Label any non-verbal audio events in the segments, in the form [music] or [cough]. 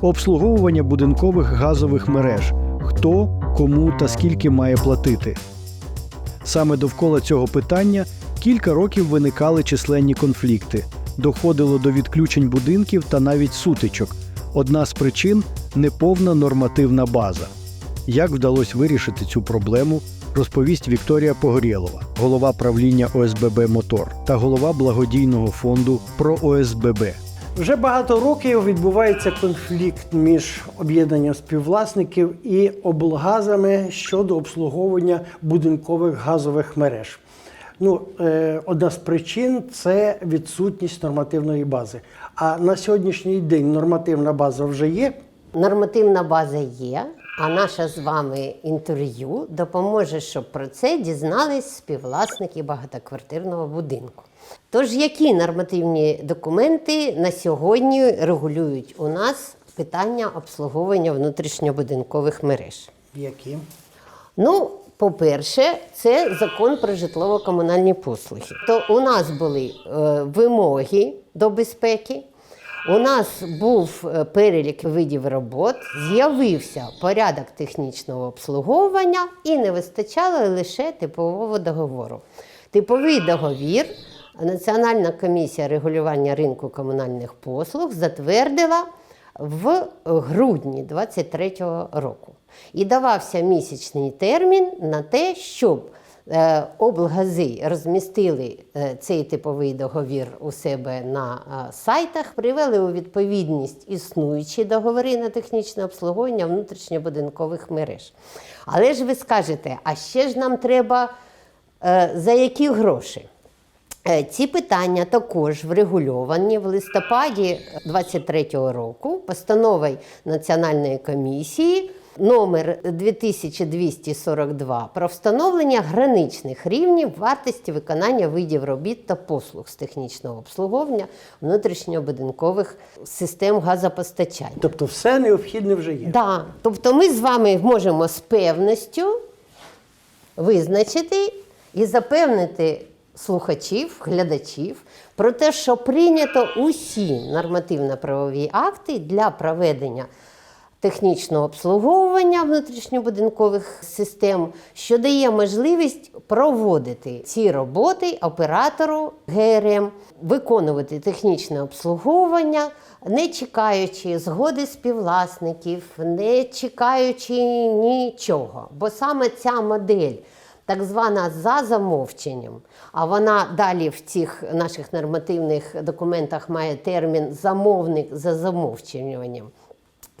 обслуговування будинкових газових мереж, хто, кому та скільки має платити. Саме довкола цього питання кілька років виникали численні конфлікти, доходило до відключень будинків та навіть сутичок. Одна з причин неповна нормативна база. Як вдалося вирішити цю проблему, розповість Вікторія Погорєлова, голова правління ОСББ Мотор та голова благодійного фонду про ОСББ. Вже багато років відбувається конфлікт між об'єднанням співвласників і облгазами щодо обслуговування будинкових газових мереж. Ну, е, одна з причин це відсутність нормативної бази. А на сьогоднішній день нормативна база вже є. Нормативна база є, а наше з вами інтерв'ю допоможе, щоб про це дізнались співвласники багатоквартирного будинку. Тож, які нормативні документи на сьогодні регулюють у нас питання обслуговування внутрішньобудинкових мереж? Які? Ну, по-перше, це закон про житлово-комунальні послуги. То у нас були е, вимоги до безпеки. У нас був е, перелік видів робот, з'явився порядок технічного обслуговування і не вистачало лише типового договору. Типовий договір Національна комісія регулювання ринку комунальних послуг затвердила в грудні 23-го року. І давався місячний термін на те, щоб е, облгази розмістили е, цей типовий договір у себе на е, сайтах, привели у відповідність існуючі договори на технічне обслуговування внутрішньобудинкових мереж. Але ж ви скажете, а ще ж нам треба за які гроші? Е, Ці питання також врегульовані в листопаді 23-го року постановою Національної комісії номер 2242 про встановлення граничних рівнів вартості виконання видів робіт та послуг з технічного обслуговування внутрішньобудинкових систем газопостачання. Тобто все необхідне вже є. Да. Тобто ми з вами можемо з певністю визначити і запевнити слухачів, глядачів про те, що прийнято усі нормативно-правові акти для проведення технічного обслуговування внутрішньобудинкових систем, що дає можливість проводити ці роботи оператору ГРМ, виконувати технічне обслуговування, не чекаючи згоди співвласників, не чекаючи нічого. Бо саме ця модель так звана за замовченням, а вона далі в цих наших нормативних документах має термін замовник за замовчуванням.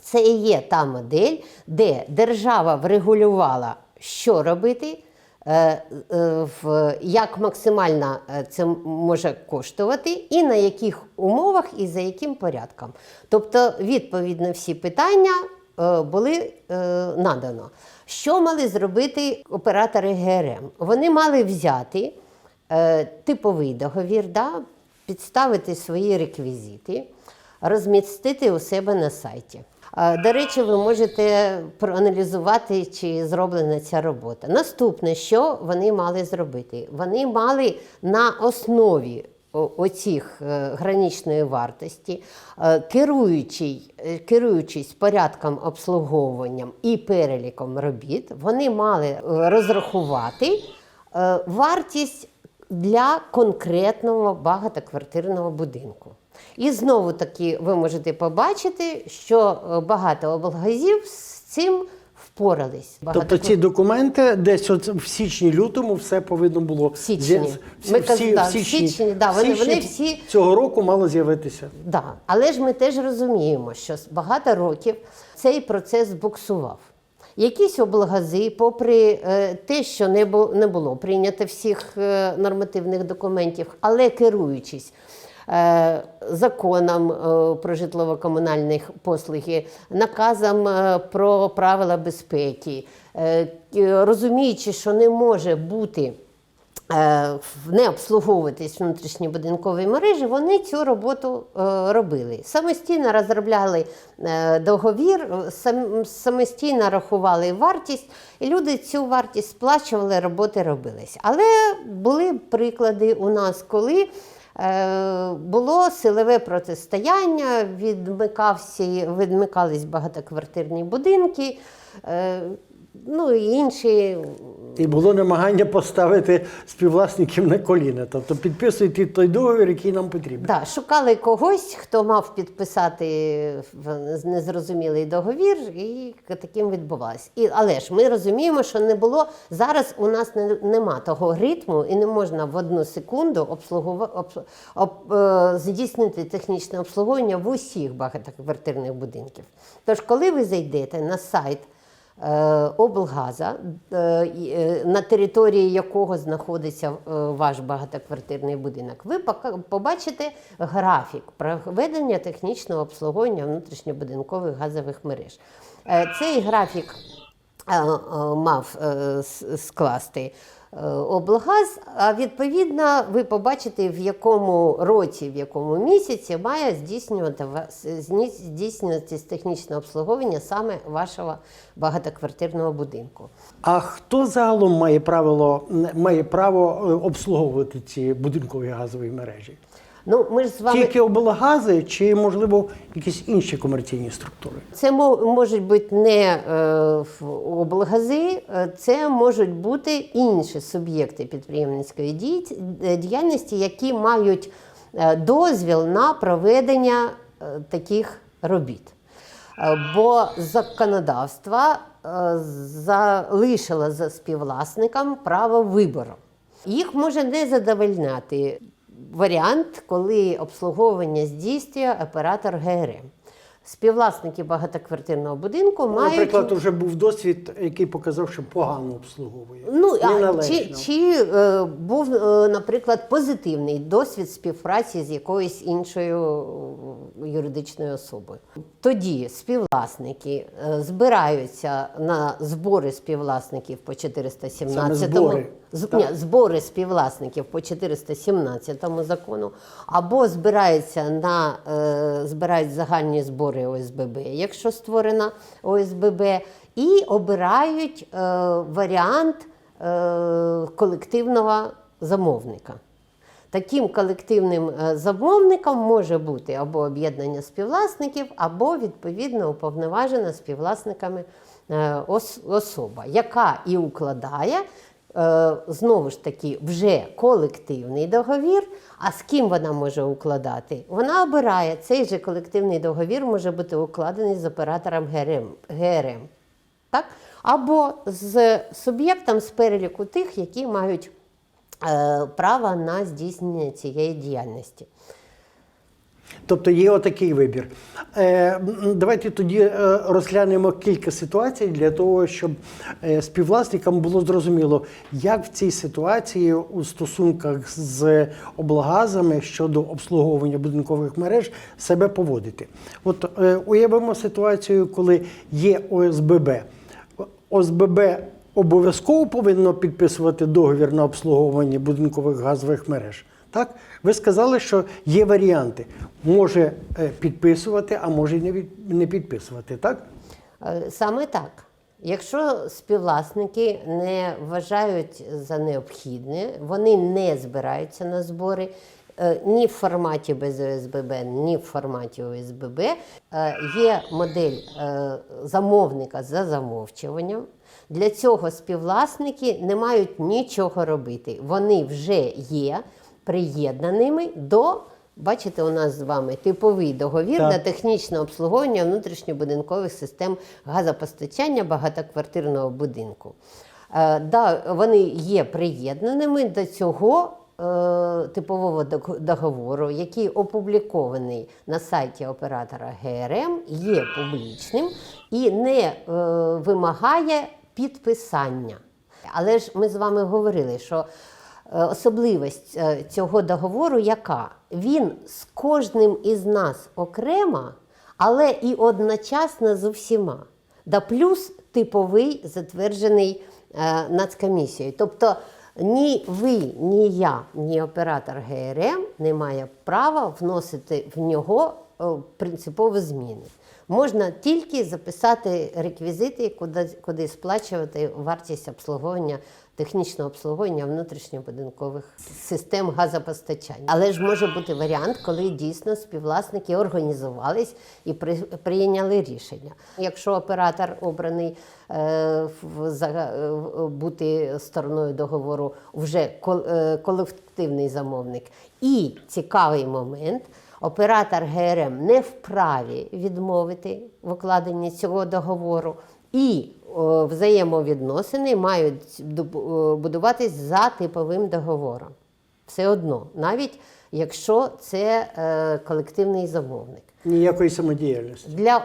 Це і є та модель, де держава врегулювала, що робити, е, е, як максимально е, це може коштувати, і на яких умовах і за яким порядком. Тобто, відповідь на всі питання були е, надано. Що мали зробити оператори ГРМ? Вони мали взяти е, типовий договір, да, підставити свої реквізити, розмістити у себе на сайті. Е, До речі, ви можете проаналізувати, чи зроблена ця робота. Наступне, що вони мали зробити? Вони мали на основі оцих е, граничної вартості, е, керуючий, е, керуючись порядком обслуговуванням і переліком робіт, вони мали розрахувати вартість для конкретного багатоквартирного будинку. І знову таки ви можете побачити, що багато облгазів з цим впорались. Тобто ці документи десь от в січні-лютому все повинно було В січні. всі- Ми всі- да, в в січні, січні, да, в вони- січні вони всі- цього року мало з'явитися. Да. Але ж ми теж розуміємо, що багато років цей процес буксував. Якісь облгази, попри е, те, що не було, не було прийнято всіх е, нормативних документів, але керуючись законом е, про житлово-комунальні послуги, наказом е, про правила безпеки, е, розуміючи, що не може бути е, не обслуговуватись внутрішні будинкові мережі, вони цю роботу е, робили. Самостійно розробляли е, договір, е, самостійно рахували вартість, і люди цю вартість сплачували, роботи робились. Але були приклади у нас, коли Е, Було силове протистояння, відмикався, відмикались багатоквартирні будинки, е, ну і інші І було намагання поставити співвласників на коліна. Тобто підписуйте той договір, який нам потрібен. Да, шукали когось, хто мав підписати незрозумілий договір, і таким відбувалось. І, але ж ми розуміємо, що не було зараз. У нас не, нема того ритму, і не можна в одну секунду обслугува, об, об, е, здійснити технічне обслуговування в усіх багатоквартирних будинків. Тож, коли ви зайдете на сайт. Е, Облгаза, е, е, на території якого знаходиться ваш багатоквартирний будинок, ви побачите графік проведення технічного обслуговування внутрішньобудинкових газових мереж. Цей графік мав скласти облгаз, а відповідно ви побачите, в якому році, в якому місяці має здійснювати здійснюватись технічне обслуговування саме вашого багатоквартирного будинку. А хто загалом має правило має право е, обслуговувати ці будинкові газові мережі? Ну, ми ж з вами Тільки облгази чи, можливо, якісь інші комерційні структури? Це можуть бути не е, облгази, е, це можуть бути інші суб'єкти підприємницької е, діяльності, які мають е, дозвіл на проведення таких робіт. Бо законодавство залишило за співвласникам право вибору. Їх може не задовольняти варіант, коли обслуговування здійснює оператор ГРМ. Співвласники багатоквартирного будинку мають Наприклад, вже був досвід, який показав, що погано обслуговує. Ну, а, чи, чи е, був, е, наприклад, позитивний досвід співпраці з якоюсь іншою е, юридичною особою? Тоді співвласники е, збираються на збори співвласників по 417 Саме збори, З- ні, збори співвласників по 417 закону, або збираються на е, збирають загальні збори ОСББ, якщо створена ОСББ, і обирають е, варіант е, колективного замовника. Таким колективним е, замовником може бути або об'єднання співвласників, або відповідно уповноважена співвласниками е, особа, яка і укладає знову ж таки вже колективний договір. А з ким вона може укладати? Вона обирає цей же колективний договір може бути укладений з оператором ГРМ. ГРМ так? Або з суб'єктом з переліку тих, які мають е, право на здійснення цієї діяльності. Тобто є отакий вибір. Е, давайте тоді е, розглянемо кілька ситуацій для того, щоб е, співвласникам було зрозуміло, як в цій ситуації у стосунках з облгазами щодо обслуговування будинкових мереж себе поводити. От е, уявимо ситуацію, коли є ОСББ. ОСББ обов'язково повинно підписувати договір на обслуговування будинкових газових мереж. Так? Ви сказали, що є варіанти. Може е, підписувати, а може не підписувати, так? Е, Саме так. Якщо співвласники не вважають за необхідне, вони не збираються на збори е, ні в форматі без ОСББ, ні в форматі ОСББ. Є модель замовника за замовчуванням. Для цього співвласники не мають нічого робити. Вони вже є приєднаними до. Бачите, у нас з вами типовий договір Так. на технічне обслуговування внутрішньобудинкових систем газопостачання багатоквартирного будинку. Е, да, вони є приєднаними до цього е, типового договору, який опублікований на сайті оператора ГРМ, є публічним і не е, вимагає підписання. Але ж ми з вами говорили, що особливість е, цього договору яка? Він з кожним із нас окремо, але і одночасно з усіма. Да плюс типовий затверджений е, нацкомісією. Тобто ні ви, ні я, ні оператор ГРМ не має права вносити в нього е, принципові зміни. Можна тільки записати реквізити, куди, куди сплачувати вартість обслуговування, технічного обслуговування внутрішньобудинкових систем газопостачання. Але ж може бути варіант, коли дійсно співвласники організувались і при, прийняли рішення. Якщо оператор обраний е, в, за, е, бути стороною договору вже кол- е, колективний замовник, і цікавий момент. Оператор ГРМ не вправі відмовити в укладенні цього договору, і взаємовідносини мають будуватись за типовим договором. Все одно, навіть якщо це е, колективний замовник. Ніякої самодіяльності. Для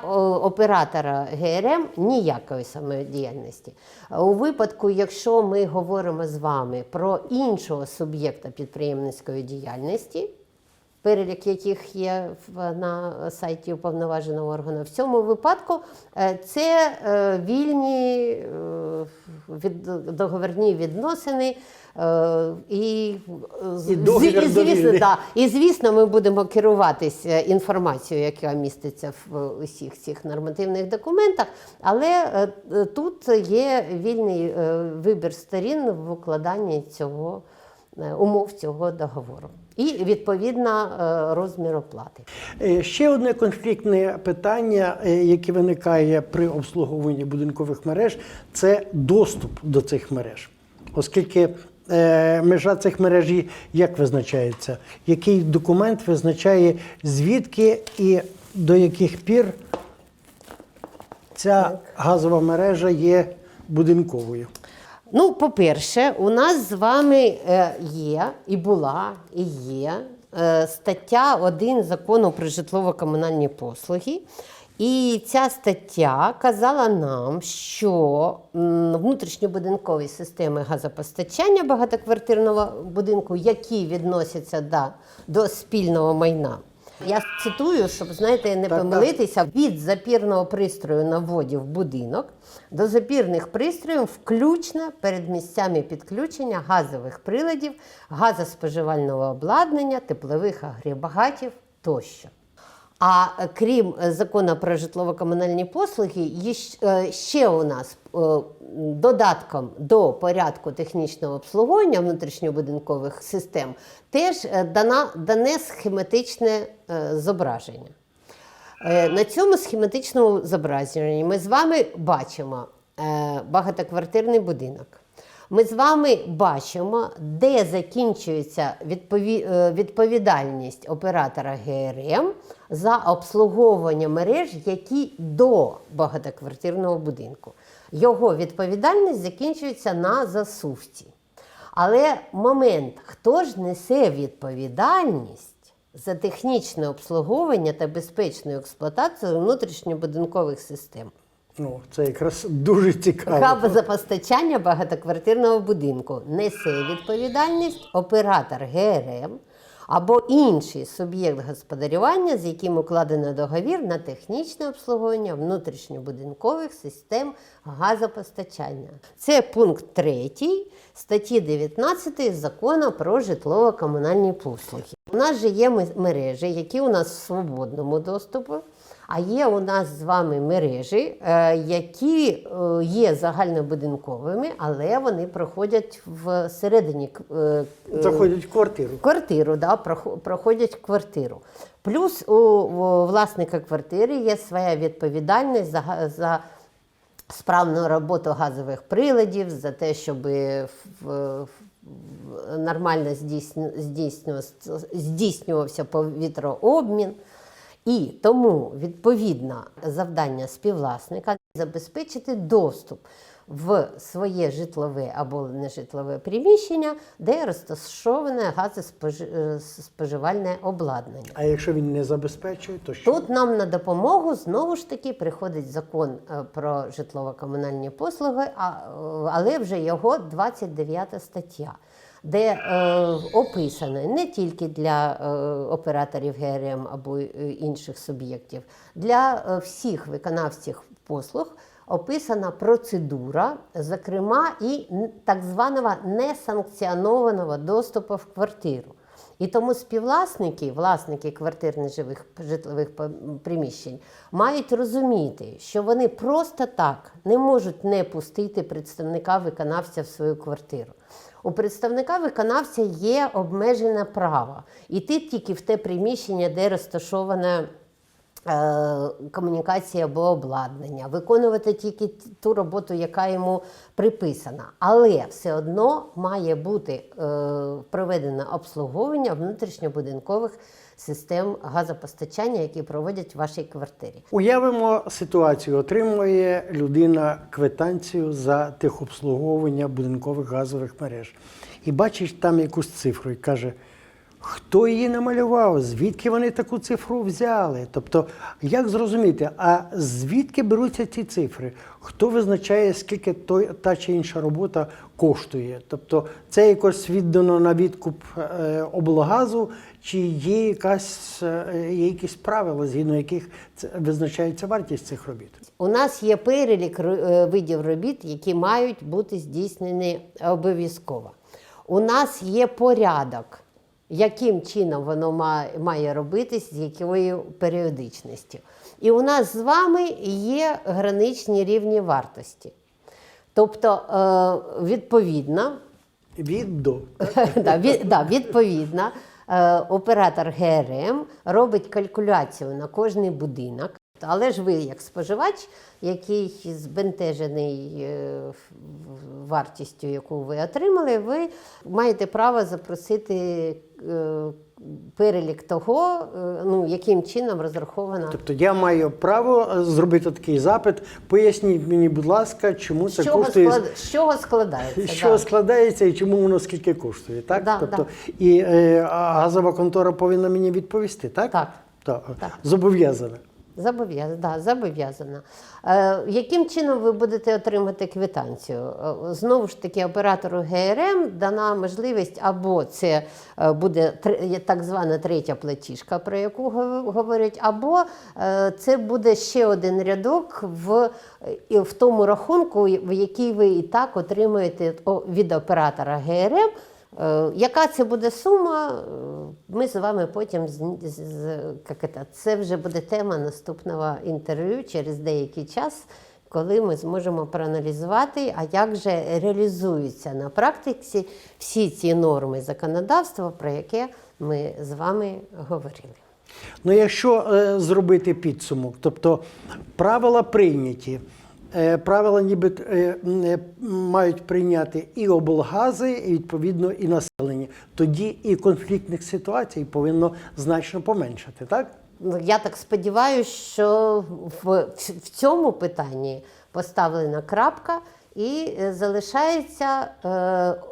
оператора ГРМ ніякої самодіяльності. У випадку, якщо ми говоримо з вами про іншого суб'єкта підприємницької діяльності, перелік яких є на сайті уповноваженого органу, в цьому випадку е, це е, вільні е, від, договірні відносини. І, І договір і, звісно, да, і звісно, ми будемо керуватися інформацією, яка міститься в усіх цих нормативних документах. Але тут є вільний вибір сторін в укладанні цього умов цього договору. І відповідно е, розмір оплати. Е, Ще одне конфліктне питання, е, яке виникає при обслуговуванні будинкових мереж, це доступ до цих мереж. Оскільки е, межа цих мереж як визначається? Який документ визначає, звідки і до яких пір ця газова мережа є будинковою? Ну, по-перше, у нас з вами е, є і була, і є е, стаття 1 закону про житлово-комунальні послуги. І ця стаття казала нам, що внутрішньобудинкові системи газопостачання багатоквартирного будинку, які відносяться до, до спільного майна. Я цитую, щоб знаєте, не Так, так. помилитися від запірного пристрою на вводі в будинок до запірних пристроїв, включно перед місцями підключення газових приладів, газоспоживального обладнання, теплових агрегатів тощо. А е, крім е, закону про житлово-комунальні послуги, є е, ще у нас додатком до порядку технічного обслуговування внутрішньобудинкових систем теж е, дана, дане схематичне е, зображення. Е, На цьому схематичному зображенні ми з вами бачимо е, багатоквартирний будинок. Ми з вами бачимо, де закінчується е, відповідальність оператора ГРМ за обслуговування мереж, які до багатоквартирного будинку. Його відповідальність закінчується на засувці. Але момент, хто ж несе відповідальність за технічне обслуговування та безпечну експлуатацію внутрішньобудинкових систем? Ну, це якраз дуже цікаво. Газопостачання багатоквартирного будинку несе відповідальність оператор ГРМ або інший суб'єкт господарювання, з яким укладено договір на технічне обслуговування внутрішньобудинкових систем газопостачання. Це пункт 3 статті 19 закону про житлово-комунальні послуги. У нас же є мережі, які у нас в свободному доступі. А є у нас з вами мережі, е, які е, є загальнобудинковими, але вони проходять всередині е, е, Заходять в квартиру. квартиру, да, прохо- проходять квартиру. Плюс у, власника квартири є своя відповідальність за, за справну роботу газових приладів, за те, щоб нормально здійснювався повітрообмін. І тому відповідно завдання співвласника забезпечити доступ в своє житлове або нежитлове приміщення, де розташоване газоспоживальне обладнання. А якщо він не забезпечує, то що? Тут нам на допомогу знову ж таки приходить закон е, про житлово-комунальні послуги, а, е, але вже його 29 стаття, де е, описано не тільки для е, операторів ГРМ або е, інших суб'єктів, для е, всіх виконавців послуг. Описана процедура, зокрема, і так званого несанкціонованого доступу в квартиру. І тому співвласники, власники квартир нежилих житлових приміщень, мають розуміти, що вони просто так не можуть не пустити представника виконавця в свою квартиру. У представника виконавця є обмежене право. Іти тільки в те приміщення, де розташоване е, комунікація або обладнання, виконувати тільки ту роботу, яка йому приписана. Але все одно має бути е, проведено обслуговування внутрішньобудинкових систем газопостачання, які проводять в вашій квартирі. Уявимо ситуацію, отримує людина квитанцію за техобслуговування будинкових газових мереж. І бачить там якусь цифру і каже, хто її намалював, звідки вони таку цифру взяли? Тобто, як зрозуміти, а звідки беруться ці цифри? Хто визначає, скільки той, та чи інша робота коштує? Тобто, це якось віддано на відкуп е, облгазу, чи є якась е, є якісь правила, згідно яких визначається вартість цих робіт? У нас є перелік е, видів робіт, які мають бути здійснені обов'язково. У нас є порядок, яким чином воно має, робитись, з якою періодичністю. І у нас з вами є граничні рівні вартості. Тобто, е, відповідно, Від до. [laughs] да, від, да, відповідно, е, оператор ГРМ робить калькуляцію на кожний будинок. Але ж ви, як споживач, який збентежений е, вартістю, яку ви отримали, ви маєте право запросити е, перелік того, е, ну, яким чином розрахована. Тобто я маю право зробити такий запит. Поясніть мені, будь ласка, чому це чого, коштує. склад... з чого складається? З чого да. складається і чому воно скільки коштує, так? Да, тобто, І е, газова контора повинна мені відповісти, так? Так. Так. Так. Зобов'язана. Зобов'язана, да, зобов'язана. Е, яким чином ви будете отримати квитанцію? Е, Знову ж таки, оператору ГРМ дана можливість або це е, буде так звана третя платіжка, про яку говорять, або е, це буде ще один рядок в, в тому рахунку, в який ви і так отримуєте від оператора ГРМ. Е, Яка це буде сума? е, Ми з вами потім як це, це вже буде тема наступного інтерв'ю через деякий час, коли ми зможемо проаналізувати, а як же реалізуються на практиці всі ці норми законодавства, про яке ми з вами говорили. Ну, якщо е, зробити підсумок, тобто правила прийняті, правила ніби е, е, мають прийняти і облгази, і відповідно і населення. Тоді і конфліктних ситуацій повинно значно поменшати, так? Ну, Я так сподіваюся, що в, в цьому питанні поставлена крапка і е, залишається е,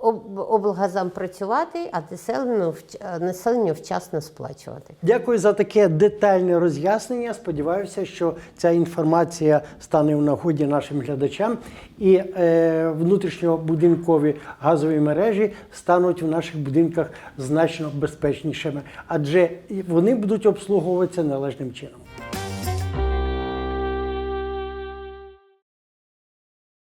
об, облгазам працювати, а населенню, е, населенню вчасно сплачувати. Дякую за таке детальне роз'яснення. Сподіваюся, що ця інформація стане в нагоді нашим глядачам, і е, внутрішньобудинкові газові мережі стануть в наших будинках значно безпечнішими, адже вони будуть обслуговуватися належним чином.